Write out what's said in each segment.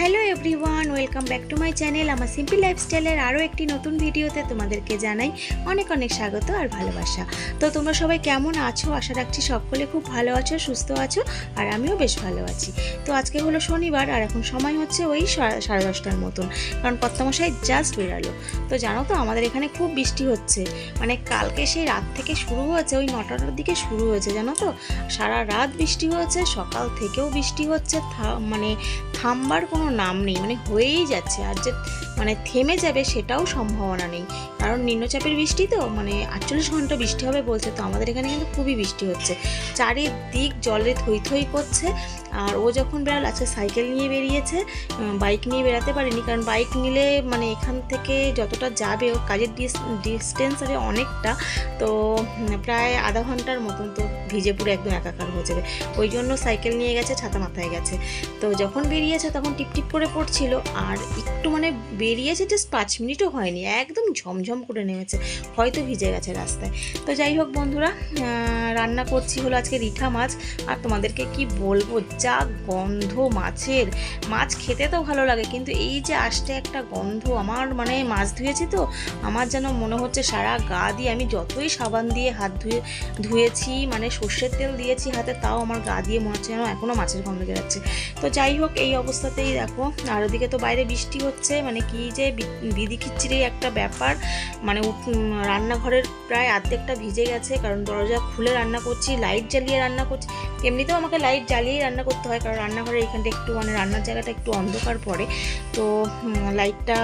Hello everyone, welcome back to my channel. আমার simple লাইফস্টাইলের আরও একটি নতুন ভিডিওতে তোমাদেরকে জানাই অনেক অনেক স্বাগত আর ভালোবাসা। তো তোমরা সবাই কেমন আছো? আশা রাখছি সকলে খুব ভালো আছো, সুস্থ আছো, আর আমিও বেশ ভালো আছি। তো আজকে হলো শনিবার, আর এখন সময় হচ্ছে ওই সাড়ে দশটার মতন, কারণ কর্তামশাই জাস্ট বেরালো। তো জানো তো, আমাদের এখানে খুব বৃষ্টি হচ্ছে। মানে কালকে সেই রাত থেকে শুরু হয়েছে, ওই নটার দিকে শুরু হয়েছে, জানো তো? সারা রাত বৃষ্টি হয়েছে, সকাল থেকেও বৃষ্টি হচ্ছে মানে থামবার কোনো নাম নেই মানে হয়েই যাচ্ছে। আর যে মানে থেমে যাবে সেটাও সম্ভাবনা নেই। কারণ নিম্নচাপের বৃষ্টি তো মানে আটচল্লিশ ঘণ্টা বৃষ্টি হবে বলছে, তো আমাদের এখানে কিন্তু খুবই বৃষ্টি হচ্ছে। চারিদিক জলে থই থই করছে, আর ও যখন বেড়াল আজকে সাইকেল নিয়ে বেরিয়েছে বাইক নিয়ে বেড়াতে পারিনি, কারণ বাইক নিলে মানে এখান থেকে যতটা যাবে ও কাজের ডিস্টেন্স আছে অনেকটা, তো প্রায় আধা ঘণ্টার মতন তো ভিজে পুরো একদম একাকার হয়ে যাবে। ওই জন্য সাইকেল নিয়ে গেছে, ছাতা মাথায় গেছে। তো যখন বেরিয়েছে, তখন টিপটিপ করে পড়ছিল, আর একটু মানে বেরিয়েছে জাস্ট পাঁচ মিনিটও হয়নি, একদম ঝমঝম করে নেমেছে, হয়তো ভিজে গেছে রাস্তায়। তো যাই হোক বন্ধুরা রান্না করছি হলো আজকে রিঠা মাছ, আর তোমাদেরকে কি বলব, যা গন্ধ মাছের, মাছ খেতে তো ভালো লাগে, কিন্তু এই যে আসতে একটা গন্ধ, আমার মানে মাছ ধুয়েছি তো, আমার যেন মনে হচ্ছে সারা গা দিয়ে আমি যতই সাবান দিয়ে হাত ধুয়ে, ধুয়েছি মানে সর্ষের তেল দিয়েছি হাতে, তাও আমার গা দিয়ে মনে হচ্ছে যেন এখনও মাছের গন্ধ বেরোচ্ছে। তো যাই হোক, এই অবস্থাতেই দেখো, আর ওদিকে তো বাইরে বৃষ্টি হচ্ছে মানে কি বি- বিধি খিচিড়ি একটা ব্যাপার মানে রান্নাঘরের প্রায় অর্ধেকটা ভিজে গেছে, কারণ দরজা খুলে রান্না করছি লাইট জ্বালিয়ে রান্না করছি। এমনিতেও আমাকে লাইট জ্বালিয়েই রান্না করতে হয়, কারণ রান্নাঘরের এখানটা একটু মানে রান্নার জায়গাটা একটু অন্ধকার পড়ে। তো লাইটটা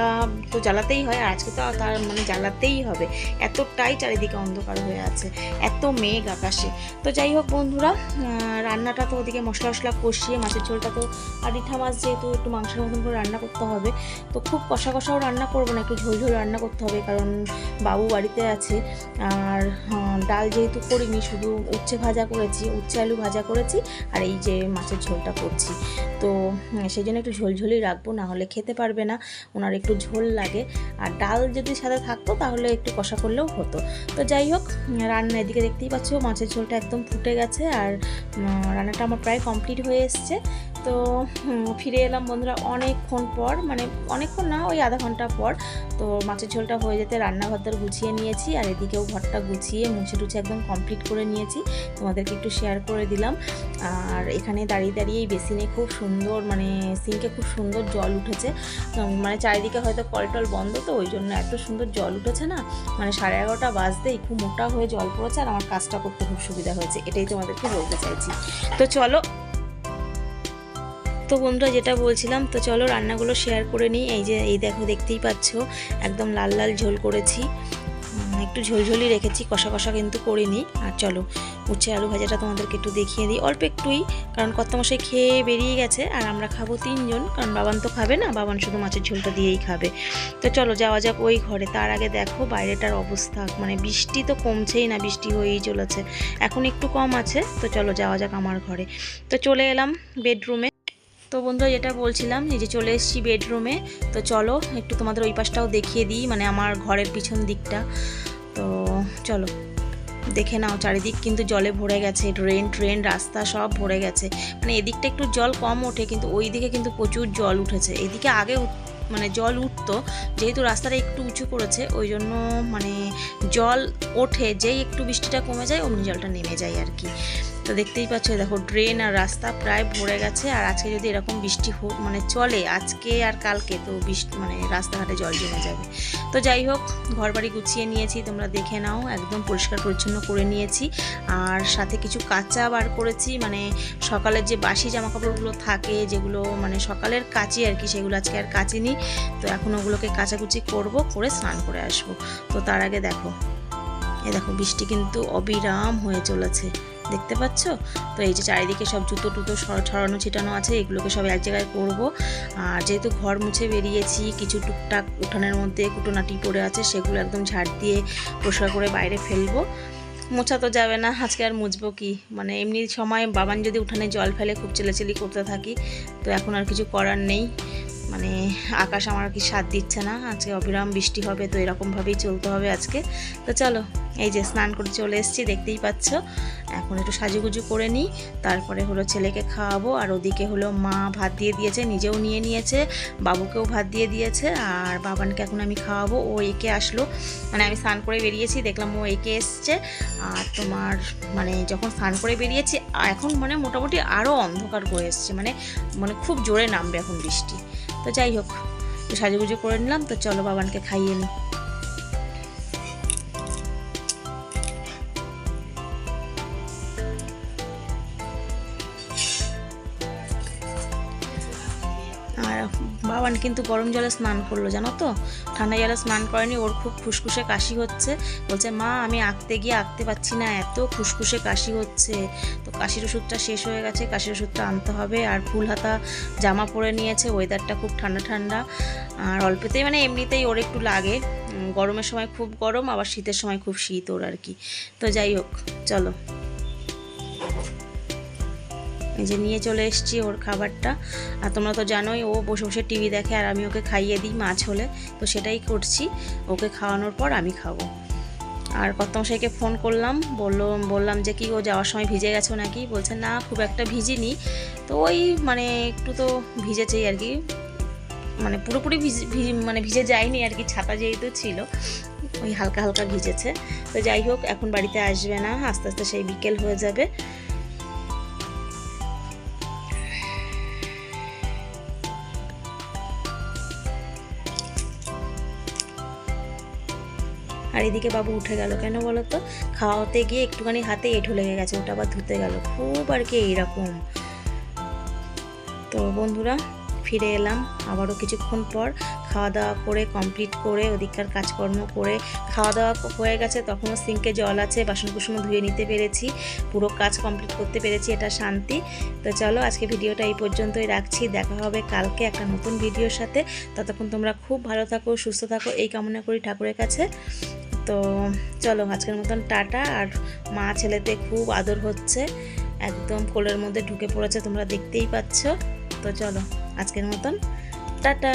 তো জ্বালাতেই হয়, আর আজকে তো তার মানে জ্বালাতেই হবে। এতটাই চারিদিকে অন্ধকার হয়ে আছে, এত মেঘ আকাশে। তো যাই হোক বন্ধুরা রান্নাটা তো ওদিকে মশলা মশলা কষিয়ে, মাছের ঝোলটা তো আর রিঠা মাছ যেহেতু একটু মাংসের মতন করে রান্না করতে হবে, তো খুব কষা কষাও রান্না করব না, একটু ঝোল ঝোল রান্না করতে হবে, কারণ বাবু বাড়িতে আছে। আর ডাল যেহেতু করিনি, শুধু উচ্ছে ভাজা করেছি, উচ্ছে আলু ভাজা করেছি আর এই যে মাছের ঝোলটা করছি। তো সেই জন্য একটু ঝোলঝোলই রাখব, না হলে খেতে পারবে না। ওনার একটু ঝোল লাগে। আর ডাল যদি সাদা থাকতো, তাহলে একটু কষা করলেও হতো। তো যাই হোক, রান্না এদিকে দেখতেই পাচ্ছ, মাছের ঝোলটা একদম ফুটে গেছে। আর রান্নাটা আমার প্রায় কমপ্লিট হয়ে এসছে। তো ফিরে এলাম বন্ধুরা অনেকক্ষণ পর মানে অনেকক্ষণ না, ওই আধা ঘণ্টা পর। তো মাছের ঝোলটা হয়ে যেতে রান্নাঘরটার গুছিয়ে নিয়েছি, আর এদিকেও ঘরটা গুছিয়ে মুছে টুছে একদম কমপ্লিট করে নিয়েছি। তোমাদেরকে একটু শেয়ার করে দিলাম। আর এখানে দাঁড়িয়ে দাঁড়িয়ে এই বেসিনে খুব সুন্দর মানে সিঙ্কে খুব সুন্দর জল উঠেছে। মানে চারিদিকে হয়তো কল টল বন্ধ, তো ওই জন্য এত সুন্দর জল উঠেছে না। মানে সাড়ে এগারোটা বাজতেই খুব মোটা হয়ে জল পড়েছে, আর আমার কাজটা করতে খুব সুবিধা হয়েছে, এটাই তোমাদেরকে বলতে চাইছি। তো চলো তো বন্ধুরা যেটা বলছিলাম, তো চলো রান্নাগুলো শেয়ার করে নিই। এই যে, এই দেখো, দেখতেই পাচ্ছ, একদম লাল লাল ঝোল করেছি। একটু ঝোলঝোলই রেখেছি, কষা কষা কিন্তু করিনি। আর চলো, উচ্ছে আলু ভাজাটা তোমাদেরকে একটু দেখিয়ে দিই। অল্প একটুই, কারণ কর্তামশাই খেয়ে বেরিয়ে গেছে, আর আমরা খাব তিনজন, কারণ বাবান তো খাবে না, বাবান শুধু মাছের ঝোলটা দিয়েই খাবে। তো চলো, যাওয়া যাক ওই ঘরে। তার আগে দেখো, বাইরেটার অবস্থা মানে বৃষ্টি তো কমছেই না, বৃষ্টি হয়েই চলেছে। এখন একটু কম আছে, তো চলো, যাওয়া যাক আমার ঘরে। তো চলে এলাম বেডরুমে। তো বন্ধুরা যেটা বলছিলাম যে চলে এসেছি বেডরুমে তো চলো একটু তোমাদের ওই পাশটাও দেখিয়ে দিই মানে আমার ঘরের পিছন দিকটা। তো চলো, দেখে নাও, চারিদিক কিন্তু জলে ভরে গেছে ড্রেন ট্রেন রাস্তা সব ভরে গেছে। মানে এদিকটা একটু জল কম ওঠে, কিন্তু ওই দিকে কিন্তু প্রচুর জল উঠেছে। এদিকে আগে মানে জল উঠতো, যেহেতু রাস্তাটা একটু উঁচু করেছে, ওই জন্য মানে জল ওঠে, যেই একটু বৃষ্টিটা কমে যায়, অমনি জলটা নেমে যায় আর কি। তো দেখতেই পাচ্ছ দেখো ড্রেন আর রাস্তা প্রায় ভরে গেছে। আর আজকে যদি এরকম বৃষ্টি মানে চলে, আজকে আর কালকে, তো বৃষ্টি মানে রাস্তাঘাটে জল জমে যাবে। তো যাই হোক ঘর বাড়ি গুছিয়ে নিয়েছি, তোমরা দেখে নাও। একদম পরিষ্কার পরিচ্ছন্ন করে নিয়েছি। আর সাথে কিছু কাঁচা বার করেছি মানে সকালের যে বাসি জামা কাপড়গুলো থাকে, যেগুলো মানে সকালের কাচি আর কি, সেগুলো আজকে আর কাচিনি। তো এখন ওগুলোকে কাচাকুচি করব, করে স্নান করে আসব। তো তার আগে দেখো এ দেখো, বৃষ্টি কিন্তু অবিরাম হয়ে চলেছে। দেখতে পাচ্ছ? তো এই যে চারিদিকে সব জুতো টুতো ছড়ানো, ছিটানো আছে, এগুলোকে সব এক জায়গায় করব। আর যেহেতু ঘর মুছে বেরিয়েছি, কিছু টুকটাক উঠানের মধ্যে কুটোনাটি পড়ে আছে, সেগুলো একদম ঝাড় দিয়ে পরিষ্কার করে বাইরে ফেলব। মোছা তো যাবে না, আজকে আর মুছবো কি? মানে এমনি সময় বাবান যদি উঠানে জল ফেলে খুব চেলাচেলি করতে থাকি, তো এখন আর কিছু করার নেই। মানে আকাশ আমার কি সাথ দিচ্ছে না, আজকে অবিরাম বৃষ্টি হবে, তো এরকমভাবেই চলতে হবে আজকে। তো চলো এই যে স্নান করে চলে এসেছি, দেখতেই পাচ্ছ। এখন একটু সাজুগুজু করে নিই। তারপরে হলো ছেলেকে খাওয়াবো। আর ওদিকে হলো মা ভাত দিয়ে দিয়েছে, নিজেও নিয়ে নিয়েছে, বাবুকেও ভাত দিয়ে দিয়েছে, আর বাবানকে এখন আমি খাওয়াবো। ও একে আসলো। মানে আমি স্নান করে বেরিয়েছি, দেখলাম ও একে এসছে। আর তোমার মানে যখন স্নান করে বেরিয়েছি এখন মানে মোটামুটি আরও অন্ধকার করে এসছে। মানে মানে খুব জোরে নামবে এখন বৃষ্টি। তো যাই হোক, একটু সাজুগুজু করে নিলাম। তো চলো বাবানকে খাইয়ে নিই। বাবান কিন্তু গরম জলে স্নান করল, জানো তো? ঠান্ডা জলে স্নান করেনি, ওর খুব ফুসকুসে কাশি হচ্ছে। বলছে, মা, আমি আঁকতে গিয়ে আঁকতে পারছি না, এত ফুসকুসে কাশি হচ্ছে। তো কাশির ওষুধটা শেষ হয়ে গেছে, কাশির ওষুধটা আনতে হবে। আর ফুল হাতা, জামা পরে নিয়েছে ওয়েদারটা খুব ঠান্ডা ঠান্ডা। আর অল্পতেই মানে এমনিতেই ওর একটু লাগে। গরমের সময় খুব গরম, আবার শীতের সময় খুব শীত ওর আর কি। তো যাই হোক, চলো। যে নিয়ে চলে এসেছি ওর খাবারটা। আর তোমরা তো জানোই, ও বসে বসে টিভি দেখে আর আমি ওকে খাইয়ে দিই মাছ হলে। তো সেটাই করছি। ওকে খাওয়ানোর পর আমি খাব। আর কর্তমশাইকে ফোন করলাম, বলল, বললাম যে কি ও যাওয়ার সময় ভিজে গেছো নাকি? বলছে, না, খুব একটা ভিজিনি। তো ওই মানে একটু তো ভিজেছেই আর কি। মানে পুরোপুরি ভিজে মানে ভিজে যায়নি আর কি, ছাতা যেহেতু ছিল, ওই হালকা হালকা ভিজেছে। তো যাই হোক, এখন বাড়িতে আসবে না, আস্তে আস্তে সেই বিকেল হয়ে যাবে। আর এদিকে বাবু উঠে গেল কেন বলো তো? খাওয়াতে গিয়ে একটুখানি হাতে এঁঠো লেগে গেছে, ওটা আবার ধুতে গেল। খুব আর কি এইরকম। তো বন্ধুরা, ফিরে এলাম। আবারও কিছুক্ষণ পর খাওয়া দাওয়া করে কমপ্লিট করে, ওদিককার কাজকর্ম করে, খাওয়া দাওয়া হয়ে গেছে, তখনও সিঙ্কে জল আছে বাসন কুসনও ধুয়ে নিতে পেরেছি, পুরো কাজ কমপ্লিট করতে পেরেছি, এটা শান্তি। তো চলো, আজকে ভিডিওটা এই পর্যন্তই রাখছি, দেখা হবে কালকে একটা নতুন ভিডিওর সাথে। ততক্ষণ তোমরা খুব ভালো থাকো, সুস্থ থাকো, এই কামনা করি ঠাকুরের কাছে। তো চলো, আজকের মতন টাটা। আর মা ছেলেতে খুব আদর হচ্ছে, একদম কোলের মধ্যে ঢুকে পড়েছে, তোমরা দেখতেই পাচ্ছ। তো চলো, আজকের মতন টাটা।